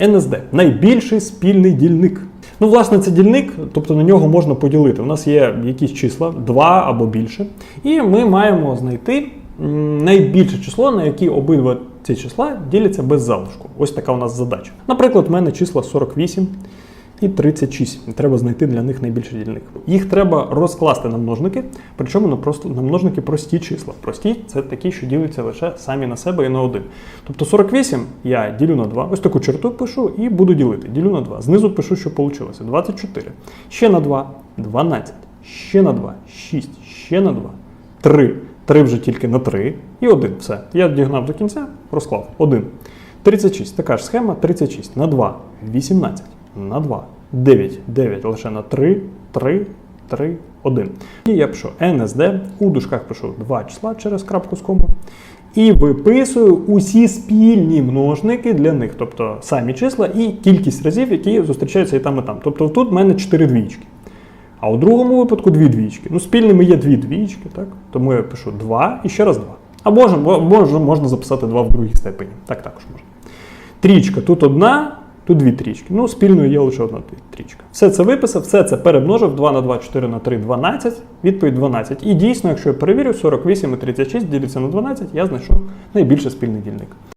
НСД найбільший спільний дільник. Ну, власне, це дільник, тобто на нього можна поділити. У нас є якісь числа, два або більше, і ми маємо знайти найбільше число, на які обидва ці числа діляться без залишку. Ось така у нас задача. Наприклад, в мене числа 48 і 36. І Треба знайти для них найбільший дільник. Їх треба розкласти на множники, причому на просто на множники прості числа. Прості це такі, що діляться лише самі на себе і на один. Тобто 48 я ділю на 2, ось таку черту пишу і буду ділити. Ділю на 2. Знизу пишу, що вийшло. 24. Ще на 2, 12. Ще на 2, 6. Ще на 2, 3. 3 вже тільки на 3 і 1. Все. Я дігнав до кінця, розклав. 1. 36. Така ж схема. 36 на 2, 18 на 2, 9, 9 лише на 3, 3, 3, 1. І я пишу NSD, у дужках пишу два числа через крапку з комою. І виписую усі спільні множники для них, тобто самі числа і кількість разів, які зустрічаються і там, і там. Тобто тут в мене 4 двічки. А у другому випадку дві двічки. Ну, спільними є дві двічки, так? Тому я пишу 2 і ще раз 2. А може, може, можна записати 2 в другій степені. Так також можна. Трічка. Тут одна, тут дві трічки. Ну, спільною є лише одна трічка. Все це виписав, все це перемножив. 2 на 2, 4 на 3, 12. Відповідь 12. І дійсно, якщо я перевірю, 48 і 36 діляться на 12, я знайшов найбільше спільний дільник.